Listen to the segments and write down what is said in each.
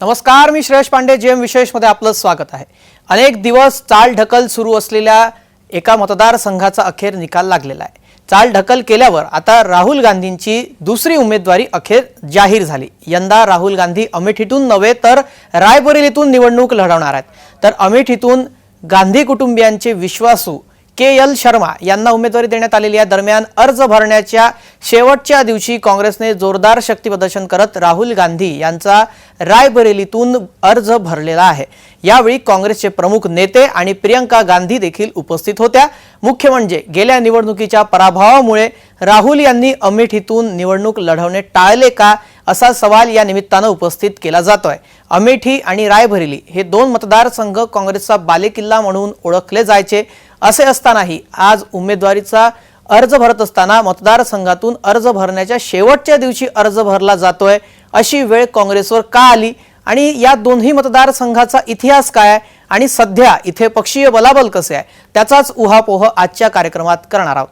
नमस्कार मी श्रेयश पांडे जेएम विशेषमध्ये आपलं स्वागत आहे. अनेक दिवस चाल ढकल सुरू असलेल्या एका मतदारसंघाचा अखेर निकाल लागलेला आहे. चाल ढकल केल्यावर आता राहुल गांधींची दुसरी उमेदवारी अखेर जाहीर झाली. यंदा राहुल गांधी अमेठीतून नव्हे तर रायबरेलीतून निवडणूक लढवणार आहेत. तर अमेठीतून गांधी कुटुंबियांचे विश्वासू के एल शर्मा यांना उमेदवारी देण्यात आलेली आहे. दरम्यान अर्ज भरण्याच्या शेवटच्या दिवशी काँग्रेसने जोरदार शक्तीप्रदर्शन करत राहुल गांधी यांचा रायबरेलीतून अर्ज भरलेला आहे. यावेळी काँग्रेसचे प्रमुख नेते आणि प्रियंका गांधी देखील उपस्थित होत्या. मुख्य म्हणजे गेल्या निवडणुकीच्या पराभवामुळे राहुल यांनी अमेठीतून निवडणूक लढवणे टाळले का असा सवाल या निमित्तानं उपस्थित केला जातोय. अमेठी आणि रायबरेली हे दोन मतदारसंघ काँग्रेसचा बालेकिल्ला म्हणून ओळखले जायचे. असे असतानाही आज उमेदवारीचा अर्ज भरत असताना मतदारसंघातून अर्ज भरण्याच्या शेवटच्या दिवशी अर्ज भरला जातोय अशी वेळ काँग्रेसवर का आली आणि या दोन्ही मतदारसंघाचा इतिहास काय आहे आणि सध्या इथे पक्षीय बलाबल कसे आहे त्याचाच उहापोह आजच्या कार्यक्रमात करणार आहोत.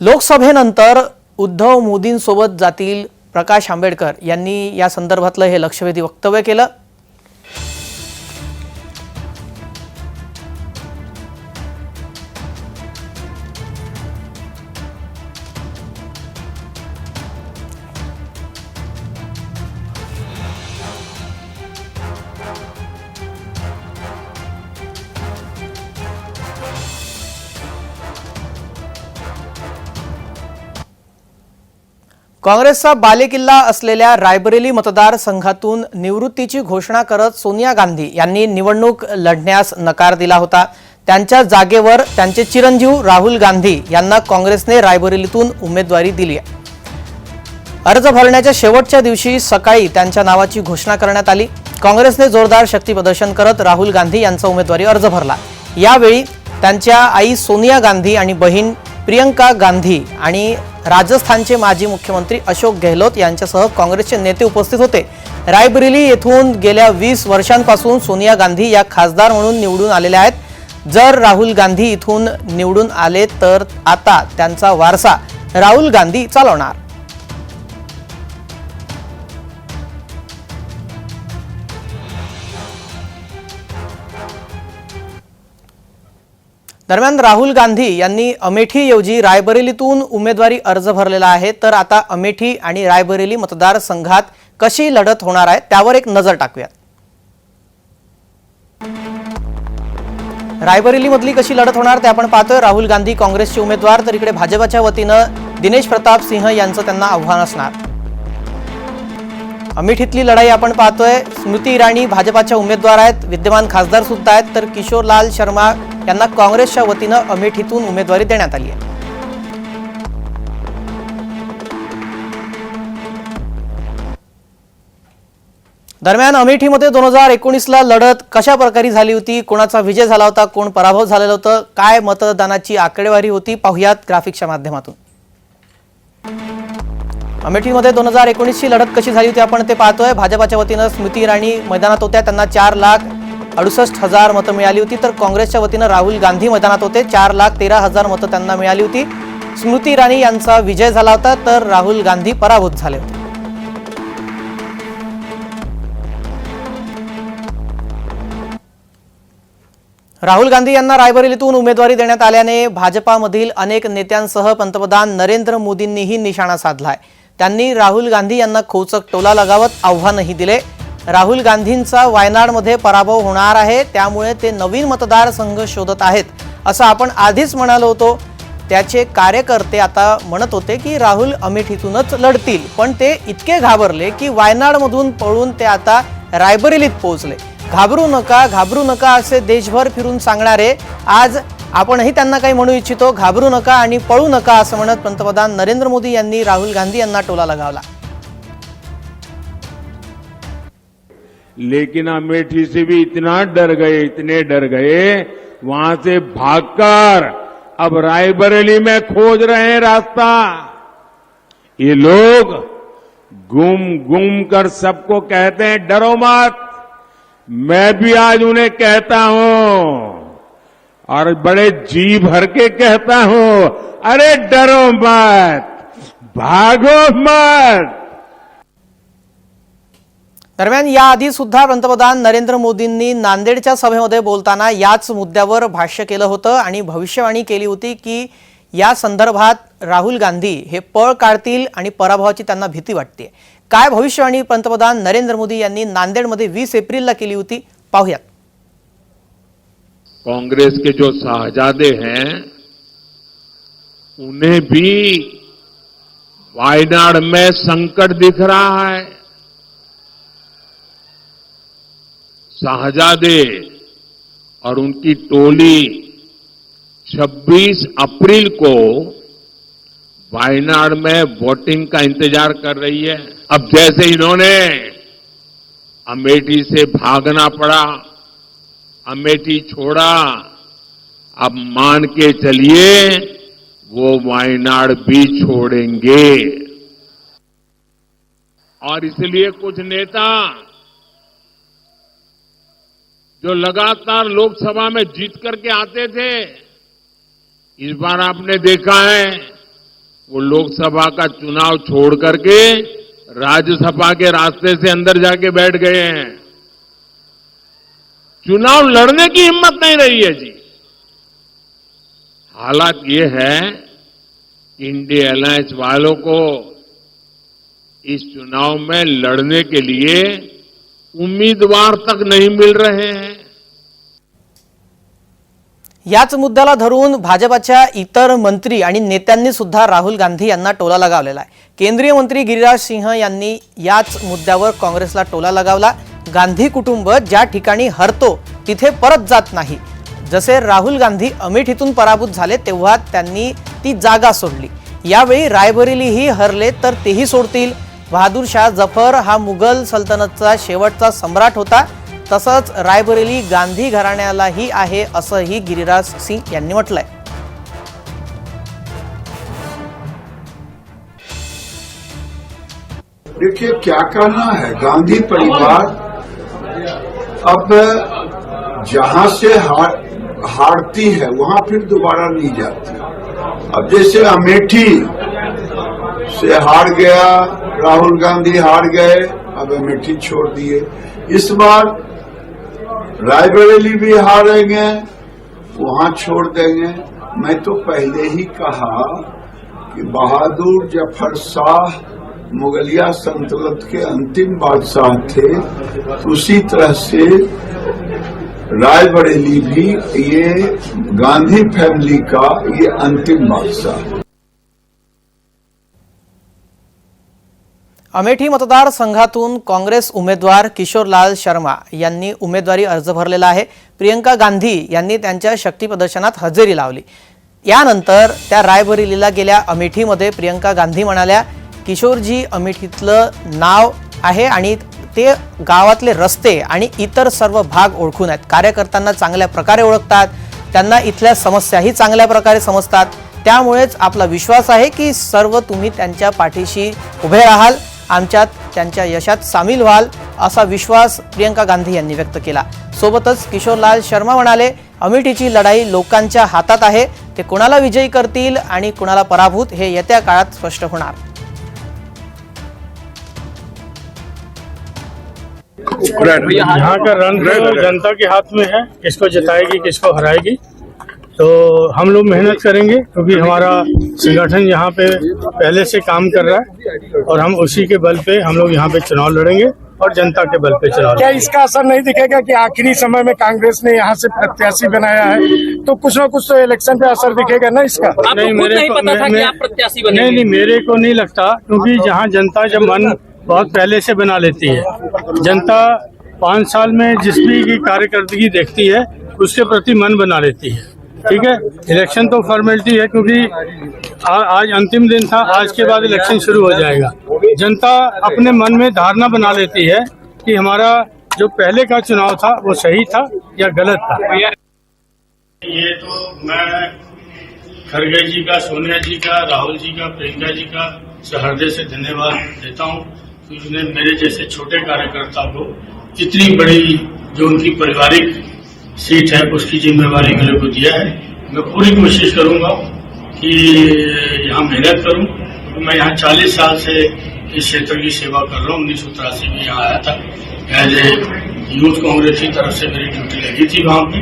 लोकसभेनंतर उद्धव मोदींसोबत जातील प्रकाश आंबेडकर यांनी या संदर्भातलं हे लक्षवेधी वक्तव्य केलं. काँग्रेसचा बालेकिल्ला असलेल्या रायबरेली मतदारसंघातून निवृत्तीची घोषणा करत सोनिया गांधी यांनी निवडणूक लढण्यास नकार दिला होता. त्यांच्या जागेवर त्यांचे चिरंजीव राहुल गांधी यांना काँग्रेसने रायबरेलीतून उमेदवारी दिली आहे. अर्ज भरण्याच्या शेवटच्या दिवशी सकाळी त्यांच्या नावाची घोषणा करण्यात आली. काँग्रेसने जोरदार शक्ती प्रदर्शन करत राहुल गांधी यांचा उमेदवारी अर्ज भरला. यावेळी त्यांच्या आई सोनिया गांधी आणि बहीण प्रियंका गांधी आणि राजस्थानचे माजी मुख्यमंत्री अशोक गेहलोत यांच्यासह काँग्रेसचे नेते उपस्थित होते. रायबरेली येथून गेल्या वीस वर्षांपासून सोनिया गांधी या खासदार म्हणून निवडून आलेल्या आहेत. जर राहुल गांधी इथून निवडून आले तर आता त्यांचा वारसा राहुल गांधी चालवणार. दरम्यान राहुल गांधी यांनी अमेठीऐवजी रायबरेलीतून उमेदवारी अर्ज भरलेला आहे. तर आता अमेठी आणि रायबरेली मतदारसंघात कशी लढत होणार आहे त्यावर एक नजर टाकूयात. रायबरेलीमधली कशी लढत होणार ते आपण पाहतोय. राहुल गांधी काँग्रेसचे उमेदवार तर इकडे भाजपाच्या वतीनं दिनेश प्रताप सिंह यांचं त्यांना आव्हान असणार. अमेठीतली लढाई आपण पाहतोय. स्मृती इराणी भाजपाच्या उमेदवार आहेत. विद्यमान खासदार सुद्धा आहेत. तर किशोरलाल शर्मा यांना काँग्रेसच्या वतीनं अमेठीतून उमेदवारी देण्यात आली आहे. दरम्यान अमेठीमध्ये दोन हजार एकोणीसला लढत कशा प्रकारे झाली होती? कोणाचा विजय झाला होता? कोण पराभव झालेलं होतं? काय मतदानाची आकडेवारी होती? पाहुयात ग्राफिक्सच्या माध्यमातून. अमेठीमध्ये दोन हजार एकोणीसची लढत कशी झाली होती आपण ते पाहतोय. भाजपाच्या वतीनं स्मृती इराणी मैदानात होत्या. त्यांना चार लाख अडुसष्ट हजार मतं मिळाली होती. तर काँग्रेसच्या वतीनं राहुल गांधी मैदानात होते. चार लाख तेरा हजार मतं त्यांना मिळाली होती. स्मृती इराणी यांचा विजय झाला होता. तर राहुल गांधी पराभूत झाले होते. राहुल गांधी यांना रायबरेलीतून उमेदवारी देण्यात आल्याने भाजपामधील अनेक नेत्यांसह पंतप्रधान नरेंद्र मोदींनीही निशाणा साधलाय. त्यांनी राहुल गांधी यांना खोचक टोला लगावत आव्हानही दिले. राहुल गांधींचा वायनाडमध्ये पराभव होणार आहे त्यामुळे ते नवीन मतदारसंघ शोधत आहेत असं आपण आधीच म्हणालो होतो. त्याचे कार्यकर्ते आता म्हणत होते की राहुल अमेठीतूनच लढतील पण ते इतके घाबरले की वायनाडमधून पळून ते आता रायबरेलीत पोहोचले. घाबरू नका घाबरू नका असे देशभर फिरून सांगणारे आज आपणही त्यांना काही म्हणू इच्छितो घाबरू नका आणि पळू नका असं म्हणत पंतप्रधान नरेंद्र मोदी यांनी राहुल गांधी यांना टोला लगावला. लेकिन अमेठी से भी इतना डर गए इतने डर गए वहां से भागकर अब रायबरेली में खोज रहे हैं रास्ता। ये लोग गुम गुम कर सबको कहते हैं डरो मत। मैं भी आज उन्हें कहता हूं। और बड़े जी भर के कहता हूं अरे डरो मत भागो मत. दरम्यान याआधी सुद्धा पंतप्रधान नरेंद्र मोदींनी नांदेडच्या सभेमध्ये बोलताना याच मुद्द्यावर भाष्य केलं होतं आणि भविष्यवाणी केली होती की या संदर्भात राहुल गांधी हे पळ काढतील आणि पराभवाची त्यांना भीती वाटते. काय भविष्यवाणी पंतप्रधान नरेंद्र मोदी यांनी नांदेडमध्ये वीस एप्रिलला केली होती? पाहुयात. कांग्रेस के जो शाहजादे हैं, उन्हें भी वायनाड में संकट दिख रहा है। शाहजादे और उनकी टोली 26 अप्रैल को वायनाड में वोटिंग का इंतज़ार कर रही है। अब जैसे इन्होंने अमेठी से भागना पड़ा अमेठी छोड़ा। अब मान के चलिए, वो वायनाड भी छोड़ेंगे। और इसलिए कुछ नेता जो लगातार लोकसभा में जीत करके आते थे, इस बार आपने देखा है, वो लोकसभा का चुनाव छोड़ करके राज्यसभा के रास्ते से अंदर जाके बैठ गए हैं। चुनाव लड़ने की हिम्मत नहीं रही है जी। हालात ये है कि इंडिया अलायंस वालों को इस चुनाव में लड़ने के लिए उम्मीदवार तक नहीं मिल रहे हैं। याच मुद्द्याला धरून भाजपाच्या इतर मंत्री आणि नेत्यांनी सुद्धा राहुल गांधी यांना टोला लगावलेला आहे. केंद्रीय मंत्री गिरिराज सिंह यांनी याच मुद्द्यावर काँग्रेसला टोला लगावला. गांधी कुटुंब ज्या ठिकाणी हरतो तिथे परत जात नाही. जसे राहुल गांधी अमेठीतून पराभूत झाले तेव्हा त्यांनी ती जागा सोडली. यावेळी रायबरेलीही हरले तर तेही सोडतील. बहादूर शाह जफर हा मुघल सल्तनतचा शेवटचा सम्राट होता. तसंच रायबरेली गांधी घराण्यालाही आहे असंही गिरिराज सिंग यांनी म्हटलंय. देखिए क्या कहना है? गांधी परिवार अब जहाँ से हार, हारती है, वहाँ फिर दोबारा नहीं जाती। अब जैसे अमेठी से हार गया, राहुल गांधी हार गए, अब अमेठी छोड़ दिए। इस बार रायबरेली भी हारेंगे, वहाँ छोड़ देंगे। मैं तो पहले ही कहा कि बहादुर ज़फ़र शाह मुगलिया सल्तनत के अंतिम बादशाह थे। उसी तरह से रायबरेली भी ये गांधी फैमिली का ये अंतिम बादशाह। अमेठी मतदारसंघातून काँग्रेस उमेदवार किशोरलाल शर्मा यांनी उमेदवारी अर्ज भरलेला आहे. प्रियंका गांधी यांनी त्यांच्या शक्ती प्रदर्शनात हजेरी लावली. यानंतर त्या रायबरेलीला गेल्या अमेठीमध्ये प्रियंका गांधी म्हणाल्या किशोरजी अमेठीतलं नाव आहे आणि ते गावातले रस्ते आणि इतर सर्व भाग ओळखून आहेत. कार्यकर्त्यांना चांगल्या प्रकारे ओळखतात त्यांना इथल्या समस्याही चांगल्या प्रकारे समजतात. त्यामुळेच आपला विश्वास आहे की सर्व तुम्ही त्यांच्या पाठीशी उभे राहाल आमच्यात त्यांच्या यशात सामील व्हाल असा विश्वास प्रियंका गांधी यांनी व्यक्त केला. सोबतच किशोरलाल शर्मा म्हणाले अमेठीची लढाई लोकांच्या हातात आहे ते कुणाला विजयी करतील आणि कुणाला पराभूत हे येत्या काळात स्पष्ट होणार. यहाँ का रन तो जनता के हाथ में है। किसको जिताएगी किसको हराएगी। तो हम लोग मेहनत करेंगे क्योंकि हमारा संगठन यहाँ पे पहले से काम कर रहा है और हम उसी के बल पे हम लोग यहाँ पे चुनाव लड़ेंगे और जनता के बल पे चुनाव क्या इसका असर नहीं दिखेगा कि आखिरी समय में कांग्रेस ने यहाँ से प्रत्याशी बनाया है? तो कुछ ना कुछ तो इलेक्शन पे असर दिखेगा ना इसका? नहीं पता था कि आप नहीं नहीं मेरे को नहीं लगता क्योंकि जहाँ जनता जब मन बहुत पहले से बना लेती है। जनता पाँच साल में जिस भी की कार्यकर्दगी देखती है उसके प्रति मन बना लेती है। ठीक है? इलेक्शन तो फॉर्मेलिटी है क्योंकि आ, आज अंतिम दिन था आज के बाद इलेक्शन शुरू हो जाएगा। जनता अपने मन में धारणा बना लेती है कि हमारा जो पहले का चुनाव था वो सही था या गलत था। ये तो मैं खड़गे जी का सोनिया जी का राहुल जी का प्रियंका जी का हृदय से धन्यवाद देता हूँ। उसने मेरे जैसे छोटे कार्यकर्ता को इतनी बड़ी जो उनकी पारिवारिक सीट है, उसकी जिम्मेवारी मेरे को दिया है। मैं पूरी कोशिश करूँगा कि यहाँ मेहनत करूँ। क्योंकि मैं यहाँ 40 साल से इस क्षेत्र की सेवा कर रहा हूँ। उन्नीस सौ तिरासी में यहाँ आया था। एज ए यूथ कांग्रेस की तरफ़ से मेरी ड्यूटी लगी थी वहाँ पे।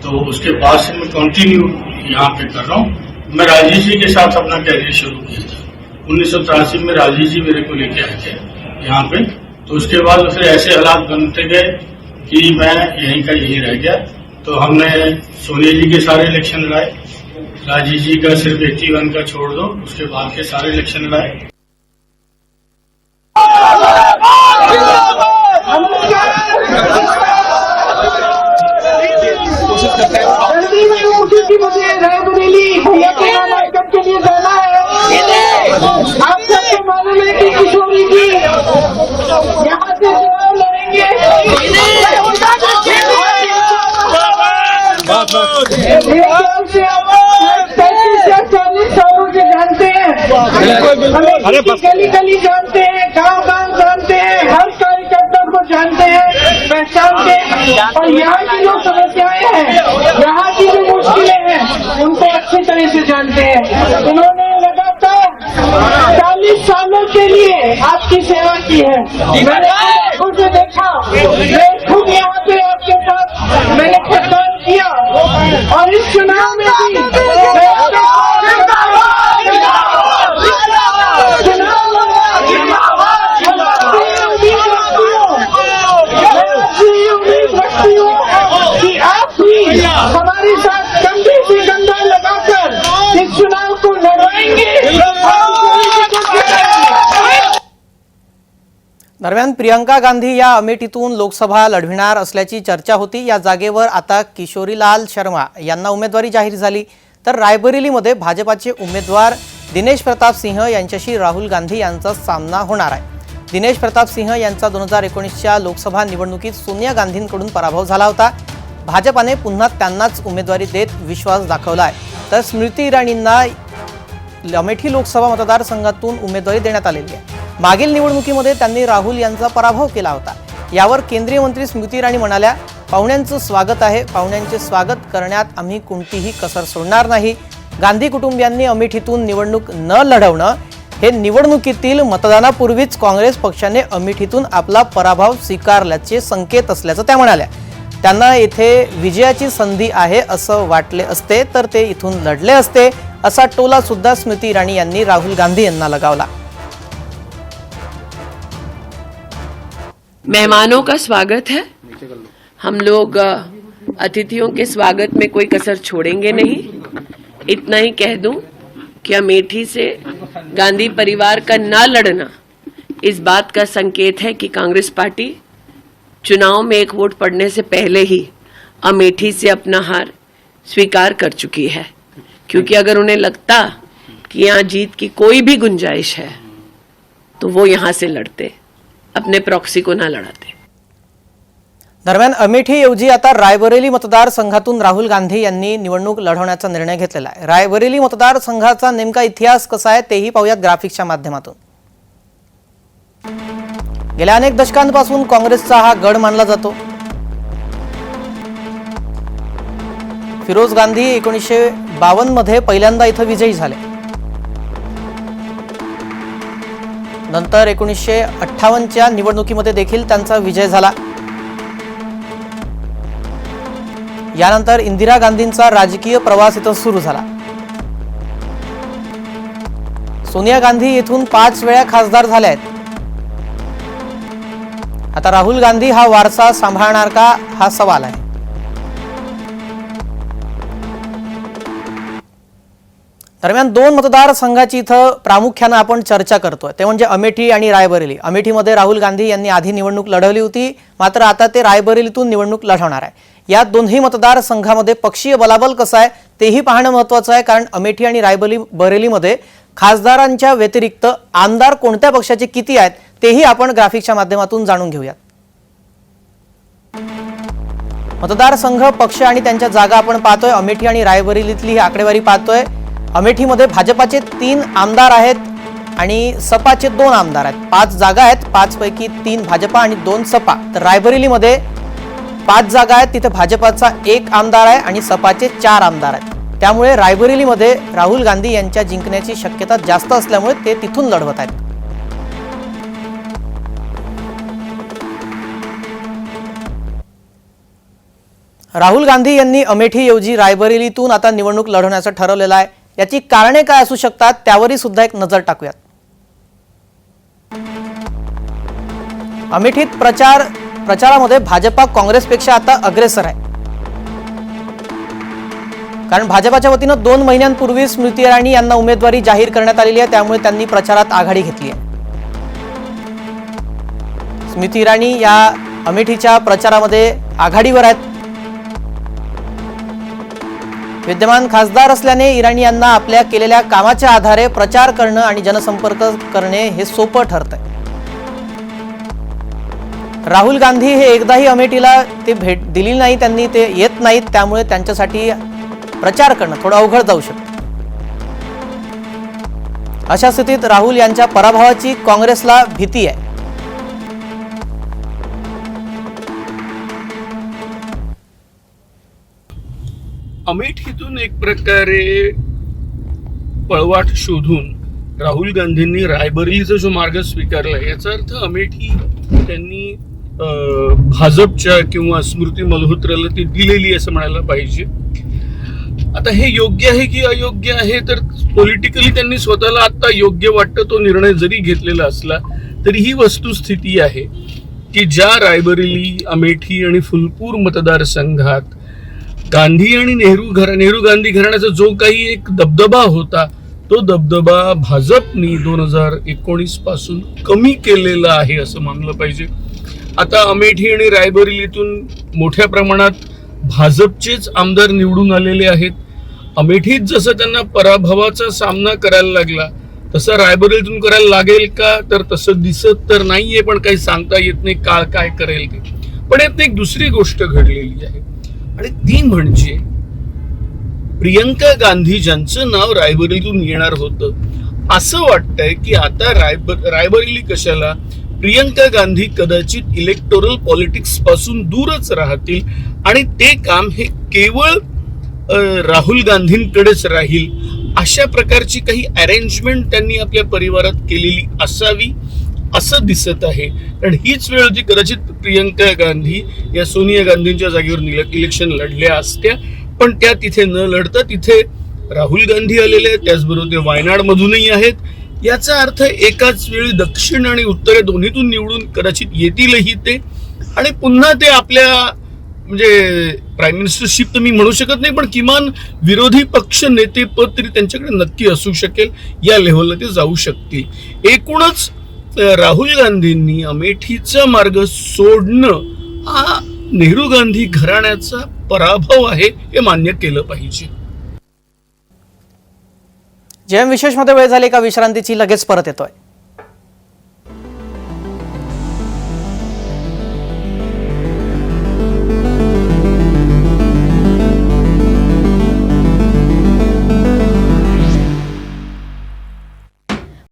तो उसके बाद से मैं कंटिन्यू यहाँ पे कर रहा हूँ। मैं राजीव जी के साथ अपना कैरियर शुरू किया था। उन्नीस सौ तिरासी में राजीव जी मेरे को लेके आए थे। यहाँ पे तो उसके बाद फिर ऐसे हालात बनते गए कि मैं यहीं का यहीं रह गया। तो हमने सोनिया जी के सारे इलेक्शन लड़ाए राजीव जी का सिर्फ़ एट्टी वन का छोड़ दो, उसके बाद के सारे इलेक्शन लड़ाए के लिए। जाना है आप मालूम है कि किशोरी यहाँ से चुनाव लड़ेंगे जानते हैं हमें गली गली जानते हैं गाँव गाँव जानते हैं हर कार्यकर्ता को जानते हैं पहचानते हैं। और यहाँ की जो समस्याएँ हैं यहाँ की जो मुश्किलें हैं उनको अच्छी तरह से जानते हैं। उन्होंने चालीस सालों के लिए आपकी सेवा की है। मैंने खुद से देखा मैं खुद यहाँ पे आपके साथ मैंने प्रदान किया और इस चुनाव में भी मैं आपके चुनाव उम्मीद रखती हूँ कि आप भी हमारे साथ कंधे से कंधा लगाकर इस चुनाव को लड़वाएंगे दरम्यान प्रियंका गांधी या अमेठीतून लोकसभा लढविणार असल्याची चर्चा होती. या जागेवर आता किशोरीलाल शर्मा यांना उमेदवारी जाहीर झाली. तर रायबरेलीमध्ये भाजपाचे उमेदवार दिनेश प्रताप सिंह यांच्याशी राहुल गांधी यांचा सामना होणार आहे. दिनेश प्रताप सिंह यांचा दोन हजार एकोणीसच्या लोकसभा निवडणुकीत सोनिया गांधींकडून पराभव झाला होता. भाजपाने पुन्हा त्यांनाच उमेदवारी देत विश्वास दाखवला आहे. तर स्मृती इराणींना अमेठी लोकसभा मतदारसंघातून उमेदवारी देण्यात आलेली आहे. मागील निवडणुकीमध्ये त्यांनी राहुल यांचा पराभव केला होता. यावर केंद्रीय मंत्री स्मृती इराणी म्हणाल्या पाहुण्यांचं स्वागत आहे. पाहुण्यांचे स्वागत करण्यात आम्ही कोणतीही कसर सोडणार नाही. गांधी कुटुंबियांनी अमेठीतून निवडणूक न लढवणं हे निवडणुकीतील मतदानापूर्वीच काँग्रेस पक्षाने अमेठीतून आपला पराभव स्वीकारल्याचे संकेत असल्याचं त्या म्हणाल्या. त्यांना येथे विजयाची संधी आहे असं वाटले असते तर ते इथून लढले असते असा टोला सुद्धा स्मृती इराणी यांनी राहुल गांधी यांना लगावला. मेहमानों का स्वागत है। हम लोग अतिथियों के स्वागत में कोई कसर छोड़ेंगे नहीं। इतना ही कह दूँ कि अमेठी से गांधी परिवार का ना लड़ना इस बात का संकेत है कि कांग्रेस पार्टी चुनाव में एक वोट पड़ने से पहले ही अमेठी से अपना हार स्वीकार कर चुकी है। क्योंकि अगर उन्हें लगता कि यहाँ जीत की कोई भी गुंजाइश है तो वो यहाँ से लड़ते। अपने प्रॉक्सी को ना लड़ाते। दरम्यान अमेठीऐवजी आता रायबरेली मतदारसंघातून राहुल गांधी यांनी निवडणूक लढवण्याचा निर्णय घेतलेला आहे. रायबरेली मतदारसंघाचा नेमका इतिहास कसा आहे तेही पाहूयात ग्राफिक्सच्या माध्यमातून. गेल्या अनेक दशकांपासून काँग्रेसचा हा गड मानला जातो. फिरोज गांधी एकोणीसशे बावन्नमध्ये पहिल्यांदा इथं विजयी झाले. नंतर एकोणीसशे अठ्ठावन्नच्या निवडणुकीमध्ये देखील त्यांचा विजय झाला. यानंतर इंदिरा गांधींचा राजकीय प्रवास इथं सुरू झाला. सोनिया गांधी येथून पाच वेळा खासदार झाल्या आहेत आता राहुल गांधी हा वारसा सांभाळणार का? हा सवाल आहे. दरम्यान दोन मतदारसंघाची इथं प्रामुख्यानं आपण चर्चा करतोय. ते म्हणजे अमेठी आणि रायबरेली. अमेठीमध्ये राहुल गांधी यांनी आधी निवडणूक लढवली होती मात्र आता ते रायबरेलीतून निवडणूक लढवणार आहे. या दोन्ही मतदारसंघामध्ये पक्षीय बलाबल कसं आहे तेही पाहणं महत्वाचं आहे कारण अमेठी आणि रायबरेली बरेलीमध्ये खासदारांच्या व्यतिरिक्त आमदार कोणत्या पक्षाचे किती आहेत तेही आपण ग्राफिकच्या माध्यमातून जाणून घेऊयात. मतदारसंघ पक्ष आणि त्यांच्या जागा आपण पाहतोय. अमेठी आणि रायबरेलीतली ही आकडेवारी पाहतोय. अमेठीमध्ये भाजपाचे तीन आमदार आहेत आणि सपाचे दोन आमदार आहेत. पाच जागा आहेत पाचपैकी तीन भाजपा आणि दोन सपा. तर रायबरेलीमध्ये पाच जागा आहेत तिथे भाजपाचा एक आमदार आहे आणि सपाचे चार आमदार आहेत. त्यामुळे रायबरेलीमध्ये राहुल गांधी यांच्या जिंकण्याची शक्यता जास्त असल्यामुळे ते तिथून लढवत आहेत. राहुल गांधी यांनी अमेठीऐवजी रायबरेलीतून आता निवडणूक लढवण्याचं ठरवलेलं आहे. याची कारणे काय असू शकतात त्यावरही सुद्धा एक नजर टाकूयात. अमेठीत प्रचार प्रचारामध्ये भाजपा काँग्रेसपेक्षा आता अग्रेसर आहे. कारण भाजपाच्या वतीनं दोन महिन्यांपूर्वी स्मृती इराणी यांना उमेदवारी जाहीर करण्यात आलेली आहे त्यामुळे त्यांनी प्रचारात आघाडी घेतली आहे. स्मृती इराणी या अमेठीच्या प्रचारामध्ये आघाडीवर आहेत. विद्यमान खासदार असल्याने इराणी यांना आपल्या केलेल्या कामाच्या आधारे प्रचार करणं आणि जनसंपर्क करणे हे सोपं ठरतंय. राहुल गांधी हे एकदाही अमेठीला ते भेट दिली नाही त्यांनी ते येत नाहीत त्यामुळे त्यांच्यासाठी प्रचार करणं थोडं अवघड जाऊ शकतं. अशा स्थितीत राहुल यांच्या पराभवाची काँग्रेसला भीती आहे. अमेठीतून एक प्रकारे पळवाट शोधून राहुल गांधींनी रायबरेलीचा जो मार्ग स्वीकारला याचा अर्थ अमेठी त्यांनी भाजपच्या किंवा स्मृती मल्होत्राला ती दिलेली असं म्हणायला पाहिजे. आता हे योग्य आहे की अयोग्य आहे? तर पॉलिटिकली त्यांनी स्वतःला आता योग्य वाटतं तो निर्णय जरी घेतलेला असला तरी ही वस्तुस्थिती आहे की ज्या रायबरेली अमेठी आणि फुलपूर मतदारसंघात गांधी आणि नेहरू घर नेहरू गांधी घराण्याचा जो काही एक दबदबा होता तो दबदबा भाजपनी दोन हजार एकोणीसपासून कमी केलेला आहे असं मानलं पाहिजे. आता अमेठी आणि रायबरेलीतून मोठ्या प्रमाणात भाजपचेच आमदार निवडून आलेले आहेत. अमेठीत जसं त्यांना पराभवाचा सामना करायला लागला तसं रायबरेलीतून करायला लागेल का? तर तसं दिसत तर नाहीये पण काही सांगता येत नाही काळ काय करेल ते. पण यात एक दुसरी गोष्ट घडलेली आहे. आणि ती म्हणजे प्रियंका गांधी ज्यांचं नाव रायबरेलीतून येणार होतं. असं वाटतंय की आता रायबर रायबरेली कशाला? प्रियंका गांधी कदाचित इलेक्टोरल पॉलिटिक्सपासून दूरच राहतील आणि ते काम हे केवळ राहुल गांधींकडेच राहील. अशा प्रकारची काही अरेंजमेंट त्यांनी आपल्या परिवारात केलेली असावी. असं दिसत आहे. कारण हीच वेळ होती कदाचित प्रियंका गांधी या सोनिया गांधींच्या जागेवर इलेक्शन लढल्या असत्या. पण त्या तिथे न लढता तिथे राहुल गांधी आलेले आहेत. त्याचबरोबर ते वायनाडमधूनही आहेत. याचा अर्थ एकाच वेळी दक्षिण आणि उत्तर या दोन्हीतून निवडून कदाचित येतीलही ते. आणि पुन्हा ते आपल्या म्हणजे प्राईम मिनिस्टरशिप तर मी म्हणू शकत नाही पण किमान विरोधी पक्ष नेतेपद तरी त्यांच्याकडे नक्की असू शकेल. या लेव्हलला ते जाऊ शकतील. एकूणच राहुल गांधींनी अमेठीचा मार्ग सोडणं हा नेहरू गांधी घराण्याचा पराभव आहे हे मान्य केलं पाहिजे. जेम विशेषमध्ये वेळ झाली का विश्रांतीची लगेच परत येतोय.